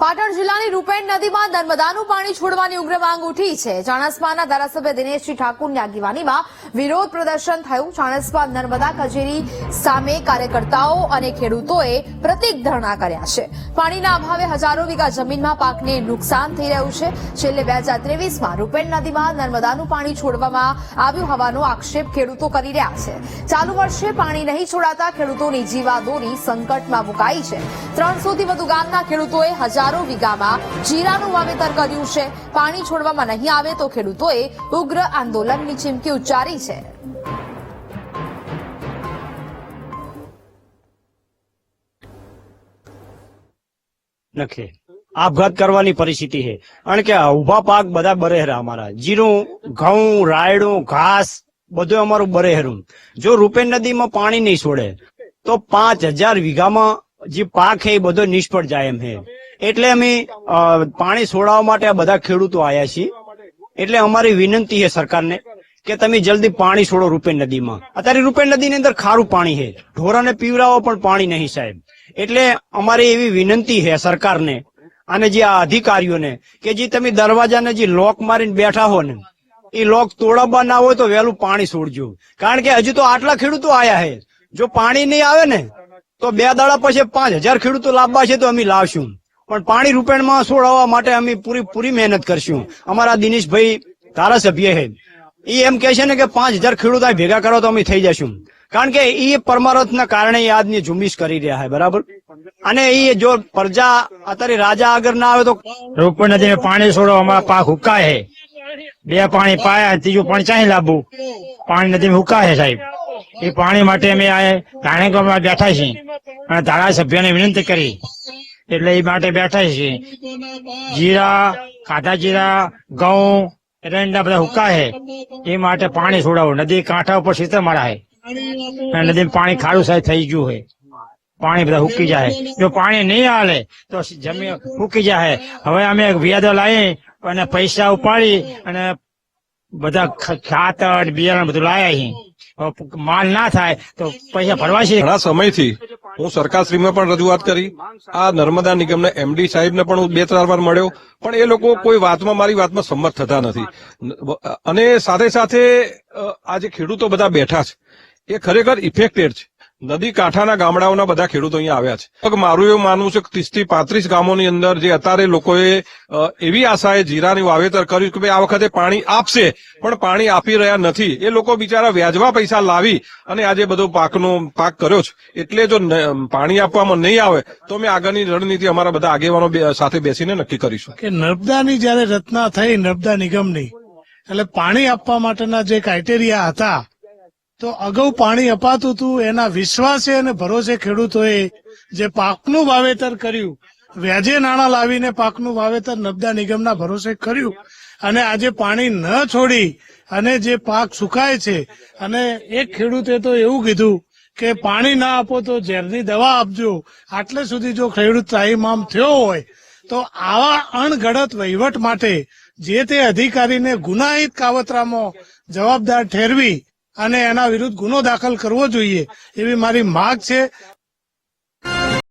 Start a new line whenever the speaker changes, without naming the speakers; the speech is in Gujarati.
પાટણ જિલ્લાની રૂપેણ નદીમાં નર્મદાનું પાણી છોડવાની ઉગ્ર માંગ ઉઠી છે. ચાણસ્માના ધારાસભ્ય દિનેશજી ઠાકુરની આગેવાનીમાં વિરોધ પ્રદર્શન થયું. ચાણસ્મા નર્મદા કચેરી સામે કાર્યકર્તાઓ અને ખેડૂતોએ પ્રતિક ધરણા કર્યા છે. પાણીના અભાવે હજારો વીઘા જમીનમાં પાકને નુકસાન થઈ રહ્યું છે. છેલ્લે બે હજાર ત્રેવીસમાં રૂપેણ નદીમાં નર્મદાનું પાણી છોડવામાં આવ્યું હોવાનો આક્ષેપ ખેડૂતો કરી રહ્યા છે. ચાલુ વર્ષે પાણી નહીં છોડાતા ખેડૂતોની જીવાદોરી સંકટમાં મુકાઈ છે. ત્રણસોથી વધુ ગામના ખેડૂતોએ હજારો વીઘામાં જીરાનું વાવેતર કર્યું છે. પાણી છોડવામાં નહીં આવે તો ખેડૂતોએ ઉગ્ર આંદોલનની ચીમકી ઉચ્ચારી છે.
આપઘાત કરવાની પરિસ્થિતિ છે. કારણ કે ઊભા પાક બધા બરેહરા અમારા. જીરું, ઘઉં, રાયડું, ઘાસ, બધું અમારું બરેહરું. જો રૂપેન નદીમાં પાણી નહીં છોડે, તો પાંચ હજાર વીઘામાં જે પાક છે એ બધો નિષ્ફળ જાય એમ છે. એટલે અમે પાણી છોડાવવા માટે આ બધા ખેડૂતો આવ્યા છીએ. એટલે અમારી વિનંતી છે સરકારને કે તમે જલ્દી પાણી છોડો રૂપેણ નદીમાં. અત્યારે રૂપેણ નદીની અંદર ખારું પાણી છે. ઢોરાને પીવડાવો પણ પાણી નહીં સાહેબ. એટલે અમારી એવી વિનંતી છે સરકારને અને જે આ અધિકારીઓને કે જે તમે દરવાજાને જે લોક મારીને બેઠા હો ને એ લોક તોડાવવા ના હોય તો વહેલું પાણી છોડજો. કારણ કે હજુ તો આટલા ખેડૂતો આયા છે. જો પાણી નહીં આવે ને, તો બે દાડા પછી પાંચ હજાર ખેડૂતો લાવવા છે તો અમે લાવશું. પણ પાણી રૂપેણમાં છોડાવવા માટે અમે પૂરી પૂરી મહેનત કરશું. અમારા દિનેશભાઈ ધારાસભ્ય છે. એ એમ કે છે ને કે પાંચ હજાર ખેડૂત ભેગા કરો તો અમે થઈ જશું. કારણ કે એ પરમારથના કારણે આજની ઝુંબેશ કરી રહ્યા છે, બરાબર? અને એ જો પ્રજા અત્યારે રાજા આગળ ના આવે તો
રૂપણ નથી પાણી છોડો અમારા પાક હુકાય છે. બે પાણી પાયા, ત્રીજું પાણી ચાહી લાવવું પાણી નદીમાં હુકાય સાહેબ. એ પાણી માટે અમે આ રાણીગઢમાં બેઠા છીએ. અને ધારાસભ્યને વિનંતી કરી. એટલે એ માટે બેઠા છીએ જીરા કાઢા જીરા, ઘઉં એરંડા બધા હુકા હે એ માટે પાણી છોડાવો. નદી કાંઠા ઉપર સીતર મારા હે નદીમાં પાણી ખારું સાહેબ થઈ ગયું છે. પાણી બધા હુકી જાય જો પાણી નહીં હાલે, તો જમીન હુકી જાય હવે અમે વ્યાજો લાવી અને પૈસા ઉપાડી અને બધા ખાતર, બિયારણ બધું લાયા અહીં માલ ના થાય, તો પૈસા ભરવા છે.
ઘણા સમયથી હું સરકારશ્રીમાં પણ રજૂઆત કરી. આ નર્મદા નિગમના એમડી સાહેબને પણ હું બે ત્રણ વાર મળ્યો. પણ એ લોકો કોઈ વાતમાં, મારી વાતમાં સંમત થતા નથી. અને સાથે સાથે આ જે ખેડૂતો બધા બેઠા છે, એ ખરેખર ઇફેક્ટેડ છે. નદી કાંઠાના ગામડાઓના બધા ખેડૂતો અહીંયા આવ્યા છે. મારું એવું માનવું છે કે ત્રીસથી પાંત્રીસ ગામોની અંદર જે અત્યારે લોકોએ એવી આશાએ જીરાની વાવેતર કર્યું કે ભાઈ આ વખતે પાણી આપશે, પણ પાણી આપી રહ્યા નથી. એ લોકો બિચારા વ્યાજવા પૈસા લાવી અને આજે બધો પાકનો પાક કર્યો છે. એટલે જો પાણી આપવામાં નહીં આવે, તો અમે આગળની રણનીતિ અમારા બધા આગેવાનો સાથે બેસીને નક્કી કરીશું.
કે નર્મદાની જયારે રચના થઈ, નર્મદા નિગમની, એટલે પાણી આપવા માટેના જે ક્રાઇટેરિયા હતા તો અગાઉ પાણી અપાતું હતું, એના વિશ્વાસે અને ભરોસે ખેડૂતોએ જે પાકનું વાવેતર કર્યું, વ્યાજે નાણાં લાવીને પાકનું વાવેતર નબદા નિગમના ભરોસે કર્યું, અને આજે પાણી ન છોડી અને જે પાક સુકાય છે, અને એક ખેડૂતે તો એવું કીધું કે પાણી ના આપો તો ઝેરની દવા આપજો, આટલે સુધી જો ખેડૂત ત્રાહીમામ થયો હોય, તો આવા અણઘડત વહીવટ માટે જે તે અધિકારીને ગુનાહિત કાવતરામાં જવાબદાર ઠેરવી અને એના વિરુદ્ધ ગુનો દાખલ કરવો જોઈએ એવી મારી માગ છે.